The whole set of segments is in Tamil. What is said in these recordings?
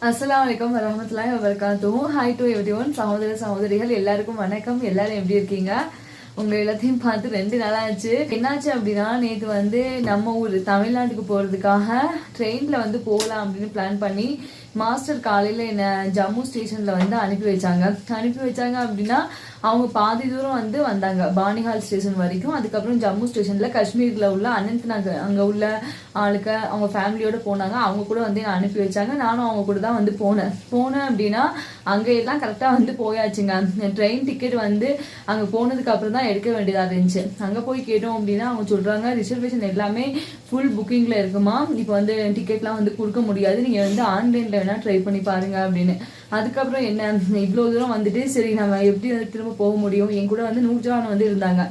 அஸ்லாம் வலைக்கம் வரஹமத்துல்லாஹி வரகாத்தும் ஹாய் டு எவ்ரி ஒன் சகோதர சகோதரிகள் எல்லாருக்கும் வணக்கம். எல்லாரும் எப்படி இருக்கீங்க? உங்க எல்லாத்தையும் பார்த்து ரெண்டு நாளாச்சு. ஆச்சு என்னாச்சு அப்படின்னா நேற்று வந்து நம்ம ஊர் தமிழ்நாட்டுக்கு போறதுக்காக ட்ரெயின்ல வந்து போகலாம் அப்படின்னு பிளான் பண்ணி மாஸ்டர் காலையில் என்னை ஜம்மு ஸ்டேஷனில் வந்து அனுப்பி வச்சாங்க. அனுப்பி வச்சாங்க அப்படின்னா அவங்க பாதி தூரம் வந்து வந்தாங்க. பானிஹால் ஸ்டேஷன் வரைக்கும். அதுக்கப்புறம் ஜம்மு ஸ்டேஷனில் காஷ்மீரில் உள்ள அனந்த்நாக் அங்கே உள்ள ஆளுக்க அவங்க ஃபேமிலியோடு போனாங்க. அவங்க கூட வந்து என்னை அனுப்பி வச்சாங்க. நானும் அவங்க கூட தான் வந்து போனேன். போனேன் அப்படின்னா அங்கே எல்லாம் கரெக்டாக வந்து போயாச்சுங்க. ட்ரெயின் டிக்கெட் வந்து அங்கே போனதுக்கப்புறம் தான் எடுக்க வேண்டியதாக இருந்துச்சு. அங்கே போய் கேட்டோம் அப்படின்னா அவங்க சொல்கிறாங்க ரிசர்வேஷன் எல்லாமே ஃபுல் புக்கிங்கில் இருக்குமா? இப்போ வந்து டிக்கெட்லாம் வந்து கொடுக்க முடியாது. நீங்கள் வந்து ஆன்லைனில் வேணா ட்ரை பண்ணி பாருங்க அப்படின்னு. அதுக்கப்புறம் என்ன இவ்வளோ தூரம் வந்துட்டு சரி நம்ம எப்படி வந்து திரும்ப போக முடியும்? என் கூட வந்து நூர்ஜான் வந்து இருந்தாங்க.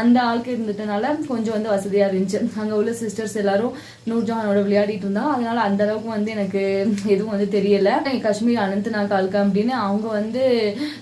அந்த ஆளுக்கு இருந்துட்டனால கொஞ்சம் வந்து வசதியாக இருந்துச்சு. அங்கே உள்ள சிஸ்டர்ஸ் எல்லாரும் நூர்ஜஹானோட விளையாடிட்டு இருந்தா அதனால அந்த அளவுக்கு வந்து எனக்கு எதுவும் வந்து தெரியல. காஷ்மீர் அனந்தநாக் ஆளுக்கு அப்படின்னு அவங்க வந்து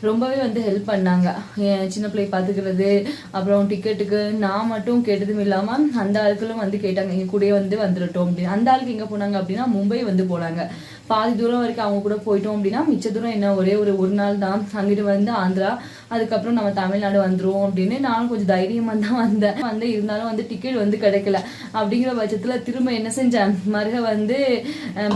ரொம்பவே வந்து ஹெல்ப் பண்ணாங்க. என் சின்ன பிள்ளை பாத்துக்கிறது அப்புறம் டிக்கெட்டுக்கு நான் மட்டும் கேட்டதும் இல்லாம அந்த ஆளுக்களும் வந்து கேட்டாங்க எங்க கூடயே வந்து வந்துடட்டும் அப்படின்னு. அந்த ஆளுக்கு எங்க போனாங்க அப்படின்னா மும்பை வந்து போனாங்க. பாதி தூரம் வரைக்கும் அவங்க கூட போயிட்டோம் அப்படின்னா மிச்ச தூரம் என்ன ஒரே ஒரு ஒரு நாள் தான். அங்கிட்டு வந்து ஆந்திரா அதுக்கப்புறம் நம்ம தமிழ்நாடு வந்துருவோம் அப்படின்னு நானும் கொஞ்சம் தைரியமாக தான் வந்தேன். வந்து இருந்தாலும் வந்து டிக்கெட் வந்து கிடைக்கல. அப்படிங்கிற பட்சத்தில் திரும்ப என்ன செஞ்சேன்? மருக வந்து அஹ்,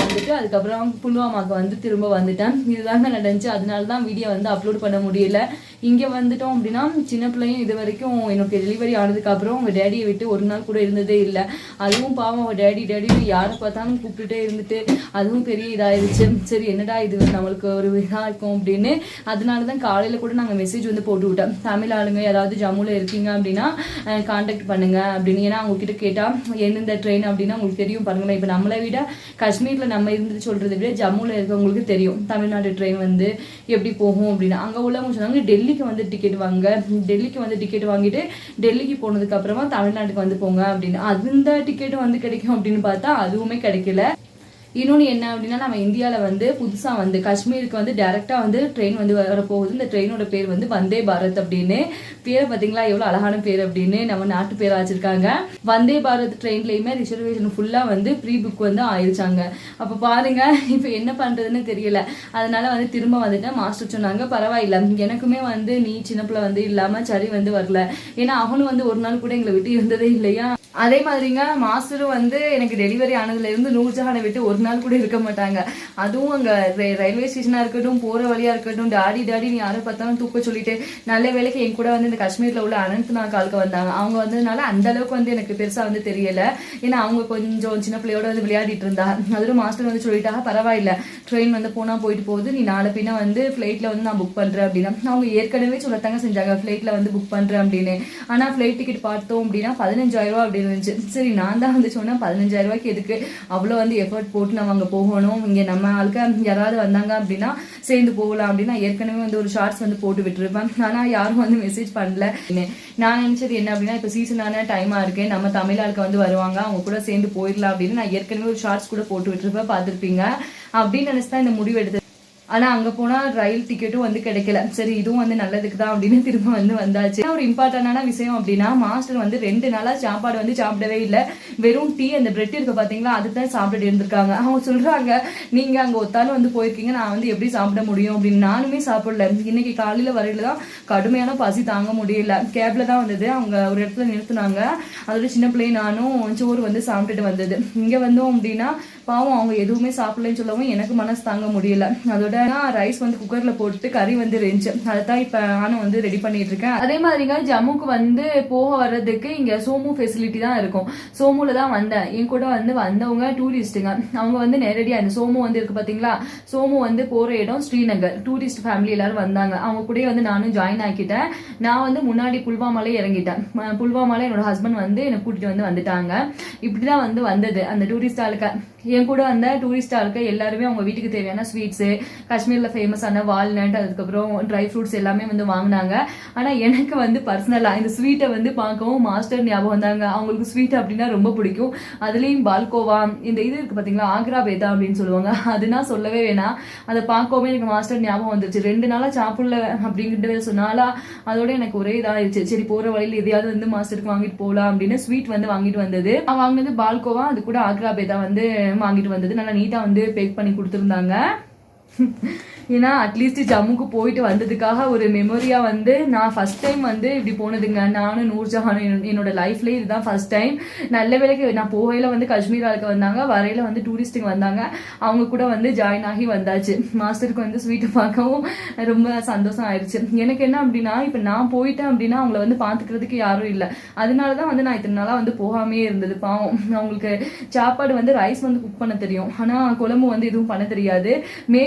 வந்துட்டு அதுக்கப்புறம் புல்வாமாக்கு வந்து திரும்ப வந்துட்டேன். இதுதாங்க நடந்துச்சு. அதனால தான் வீடியோ வந்து அப்லோட் பண்ண முடியல. இங்கே வந்துட்டோம் அப்படின்னா சின்ன பிள்ளையும் இது வரைக்கும் எனக்கு டெலிவரி ஆனதுக்கு அப்புறம் டேடியை விட்டு ஒரு நாள் கூட இருந்ததே இல்லை. அதுவும் பாவம் அவங்க டேடி டேடின்னு யாரை பார்த்தாலும் கூப்பிட்டுட்டே இருந்துட்டு அதுவும் பெரிய இதாயிருச்சு. சரி என்னடா இது? நம்மளுக்கு ஒரு இதாக இருக்கும் அப்படின்னு. அதனால தான் காலையில் கூட நாங்கள் மெசேஜ் வந்து போட்டு விட்டோம். தமிழ் ஆளுங்க ஏதாவது ஜம்முல இருக்கீங்க அப்படின்னா காண்டாக்ட் பண்ணுங்க அப்படின்னு. ஏன்னா அவங்கக்கிட்ட கேட்டால் எந்தெந்த ட்ரெயின் அப்படின்னா உங்களுக்கு தெரியும் பாருங்களேன். இப்போ நம்மளை விட காஷ்மீரில் நம்ம இருந்து சொல்றதை விட ஜம்முல இருக்கவங்களுக்கு தெரியும். தமிழ்நாடு ட்ரெயின் வந்து எப்படி போகும் அப்படின்னு. அங்கே உள்ளவங்க சொன்னாங்க டெல்லிக்கு வந்து டிக்கெட் வாங்க டெல்லிக்கு வந்து டிக்கெட் வாங்கிட்டு டெல்லிக்கு போனதுக்கு அப்புறமா தமிழ்நாட்டுக்கு வந்து போங்க அப்படின்னு. அந்த டிக்கெட்டும் வந்து கிடைக்கும் அப்படின்னு பார்த்தா அதுவுமே கிடைக்கல. இன்னொன்று என்ன அப்படின்னா நம்ம இந்தியாவில் வந்து புதுசாக வந்து காஷ்மீருக்கு வந்து டேரெக்டாக வந்து ட்ரெயின் வந்து வரப்போகுது. இந்த ட்ரெயினோட பேர் வந்து வந்தே பாரத் அப்படின்னு. பேரை பார்த்தீங்களா? எவ்வளோ அழகான பேர் அப்படின்னு நம்ம நாட்டு பேர் வச்சிருக்காங்க. வந்தே பாரத் ட்ரெயின்லையுமே ரிசர்வேஷன் ஃபுல்லாக வந்து ப்ரீ புக் வந்து ஆயிடுச்சாங்க அப்போ பாருங்க இப்போ என்ன பண்ணுறதுன்னு தெரியல. அதனால வந்து திரும்ப வந்துட்டேன் மாஸ்டர் சொன்னாங்க பரவாயில்ல எனக்குமே வந்து நீ சின்ன பிள்ளை வந்து இல்லாமல் சரி வந்து வரல. ஏன்னா அவனும் வந்து ஒரு நாள் கூட எங்களை விட்டு இருந்ததே இல்லையா? அதே மாதிரிங்க மாஸ்டரும் வந்து எனக்கு டெலிவரி ஆனதுலேருந்து நூறு நூர்ஜஹானை விட்டு ஒரு நாள் கூட இருக்க மாட்டாங்க. அதுவும் அங்க ரே- ரயில்வே ஸ்டேஷனா இருக்கட்டும் போற வழியா இருக்கட்டும் டாடி டாடி நீ யாரை பார்த்தாலும் தூக்க சொல்லிட்டு நல்ல வேலைக்கு என் கூட வந்து இந்த காஷ்மீர்ல உள்ள அனந்த்நாக் ஆளுக்கு வந்தாங்க. அவங்க வந்ததுனால அந்த அளவுக்கு வந்து எனக்கு பெருசா வந்து தெரியல. ஏன்னா அவங்க கொஞ்சம் சின்ன பிள்ளையோட வந்து விளையாடிட்டு இருந்தா. அதுவும் மாஸ்டர் வந்து சொல்லிட்டாங்க பரவாயில்ல ட்ரெயின் வந்து போனா போயிட்டு போகுது. நீ நாளை பின்னா வந்து ஃபிளைட்ல வந்து நான் புக் பண்றேன் அப்படின்னா. அவங்க ஏற்கனவே சொல்லத்தாங்க செஞ்சாங்க ஃபிளைட்ல வந்து புக் பண்றேன் அப்படின்னு. ஆனா ஃபிளைட் டிக்கெட் பார்த்தோம் அப்படின்னா பதினஞ்சாயிரம் ரூபா அப்படின்னு இருந்துச்சு. சரி நான் தான் வந்து சொன்னேன் பதினஞ்சாயிரம் ரூபாய்க்கு எதுக்கு? அவ்வளோ வந்து எஃபர்ட் போட்டு நம்ம அங்கே போகணும். இங்கே நம்ம ஆளுக்கு யாராவது வந்தாங்க அப்படின்னா சேர்ந்து போகலாம் அப்படின்னு நான் ஏற்கனவே வந்து ஒரு ஷார்ட்ஸ் வந்து போட்டு விட்டுருப்பேன். ஆனால் யாரும் வந்து மெசேஜ் பண்ணல. நான் நினைச்சது என்ன அப்படின்னா இப்போ சீசனான டைமாக இருக்கேன் நம்ம தமிழ் ஆளுக்கு வந்து வருவாங்க. அவங்க கூட சேர்ந்து போயிடலாம் அப்படின்னு நான் ஏற்கனவே ஒரு ஷார்ட்ஸ் கூட போட்டு விட்டுருப்பேன். பார்த்துருப்பீங்க. அப்படின்னு நினச்சி தான் இந்த முடிவு எடுத்து ஆனா அங்க போனா ரயில் டிக்கெட்டும் வந்து கிடைக்கல. சரி இதுவும் வந்து நல்லதுக்கு தான் அப்படின்னு திரும்ப வந்து வந்தாச்சு. ஒரு இம்பார்ட்டன்டான விஷயம் அப்படின்னா மாஸ்டர் வந்து ரெண்டு நாளா சாப்பாடு வந்து சாப்பிடவே இல்லை. வெறும் டீ அந்த பிரெட் இருக்கு பாத்தீங்களா? அதுதான் சாப்பிட்டுட்டு இருந்திருக்காங்க. அவங்க சொல்றாங்க நீங்க அங்க ஒத்தாலும் வந்து போயிருக்கீங்க. நான் வந்து எப்படி சாப்பிட முடியும்? அப்படின்னு. நானுமே சாப்பிடல. இன்னைக்கு காலையில வரையில தான் கடுமையான பசி தாங்க முடியல. கேப்ல தான் வந்தது. அவங்க ஒரு இடத்துல நிறுத்துனாங்க. அதோட சின்ன பிள்ளை நானும் சோறு வந்து சாப்பிட்டுட்டு வந்தது. இங்க வந்தோம் அப்படின்னா பாவம் அவங்க எதுவுமே சாப்பிடலன்னு சொல்லவும் எனக்கு மனசு தாங்க முடியல. அதோட நான் ரைஸ் வந்து குக்கர்ல போட்டு கறி வந்து இருந்துச்சு அதைத்தான் இப்ப நானும் வந்து ரெடி பண்ணிட்டு இருக்கேன் அதே மாதிரிங்க ஜம்முக்கு வந்து போக வர்றதுக்கு இங்க சோமு ஃபெசிலிட்டி தான் இருக்கும். சோமுல தான் வந்தேன். என் கூட வந்து வந்தவங்க டூரிஸ்ட்டுங்க அவங்க வந்து நேரடியா இந்த சோமு வந்து இருக்கு பாத்தீங்களா? சோமு வந்து போற இடம் ஸ்ரீநகர். டூரிஸ்ட் ஃபேமிலி எல்லாரும் வந்தாங்க. அவங்க கூடயே வந்து நானும் ஜாயின் ஆக்கிட்டேன். நான் வந்து முன்னாடி புல்வாமாலே இறங்கிட்டேன். புல்வாமால என்னோட ஹஸ்பண்ட் வந்து என்னை கூட்டிட்டு வந்து வந்துட்டாங்க. இப்படிதான் வந்து வந்தது. அந்த டூரிஸ்ட் ஆளுக்க. என் கூட வந்த டூரிஸ்ட் ஆளுக்க எல்லாருமே அவங்க வீட்டுக்கு தேவையான ஸ்வீட்ஸ் காஷ்மீரில் ஃபேமஸான வால்நட் அதுக்கப்புறம் ட்ரை ஃப்ரூட்ஸ் எல்லாமே வந்து வாங்கினாங்க. ஆனால் எனக்கு வந்து பர்சனலாக இந்த ஸ்வீட்டை வந்து பார்க்கவும் மாஸ்டர் ஞாபகம் வந்தாங்க. அவங்களுக்கு ஸ்வீட் அப்படின்னா ரொம்ப பிடிக்கும். அதுலேயும் பால்கோவா இந்த இது இருக்குது பார்த்தீங்களா ஆக்ரா பேதா அப்படின்னு சொல்லுவாங்க. அதுனா சொல்லவே வேணாம். அதை பார்க்கவும் எனக்கு மாஸ்டர் ஞாபகம் வந்துருச்சு. ரெண்டு நாளாக சாப்பிடல அப்படிங்கிட்டு சொன்னாலா அதோட எனக்கு ஒரே இதாகிடுச்சு சரி போகிற வழியில் எதையாவது வந்து மாஸ்டருக்கு வாங்கிட்டு போகலாம் அப்படின்னு ஸ்வீட் வந்து வாங்கிட்டு வந்தது. அவன் வாங்கினது பால்கோவா அது கூட ஆக்ரா பேதா வந்து வாங்கிட்டு வந்தது. நல்லா நீட்டாக வந்து பேக் பண்ணி கொடுத்துருந்தாங்க. ஏன்னா அட்லீஸ்ட் ஜம்முக்கு போயிட்டு வந்ததுக்காக ஒரு மெமரியா வந்து நான் ஃபர்ஸ்ட் டைம் வந்து இப்படி போனதுங்க. நானும் நூர்ஜஹானும் என்னோட- லைஃப்லேயே இதுதான் ஃபர்ஸ்ட் டைம் நல்ல வேலைக்கு நான் போகையில வந்து காஷ்மீர் ஆளுக்கு வந்தாங்க. வரையில வந்து டூரிஸ்ட்டுங்க வந்தாங்க. அவங்க கூட வந்து ஜாயின் ஆகி வந்தாச்சு. மாஸ்டருக்கு வந்து ஸ்வீட்டு பார்க்கவும் ரொம்ப சந்தோஷம் ஆயிடுச்சு எனக்கு என்ன அப்படின்னா இப்போ நான் போயிட்டேன் அப்படின்னா அவங்கள வந்து பார்த்துக்கிறதுக்கு யாரும் இல்லை. அதனால தான் வந்து நான் இத்தனை நாளாக வந்து போகாமே இருந்தது. பாவம். அவங்களுக்கு சாப்பாடு வந்து ரைஸ் வந்து குக் பண்ண தெரியும். ஆனால் குழம்பு வந்து எதுவும் பண்ண தெரியாது.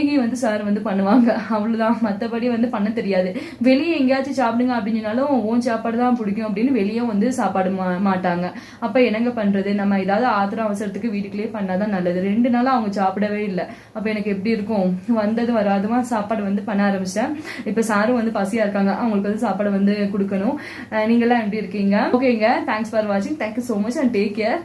மேகி வந்து சார் வந்து பண்ணுவாங்க. அவ்வளோதான் மற்றபடி வந்து பண்ண தெரியாது. வெளியே எங்கேயாச்சும் சாப்பிடுங்க அப்படின்னாலும் ஓன் சாப்பாடு தான் பிடிக்கும் அப்படின்னு வெளியே வந்து சாப்பாடு மா- மாட்டாங்க. அப்போ என்னங்க பண்ணுறது நம்ம ஏதாவது ஆத்திரம் அவசரத்துக்கு வீட்டுக்குள்ளேயே பண்ணாதான் நல்லது. ரெண்டு நாளும் அவங்க சாப்பிடவே இல்லை. அப்போ எனக்கு எப்படி இருக்கும்? வந்தது வராதுமா. சாப்பாடு வந்து பண்ண ஆரம்பிச்சிட்டேன் இப்போ சாரும் வந்து பசியாக இருக்காங்க. அவங்களுக்கு வந்து சாப்பாடு வந்து கொடுக்கணும். நீங்கள்லாம் எப்படி இருக்கீங்க? ஓகேங்க தேங்க்ஸ் ஃபார் வாட்சிங் thank you so much and take care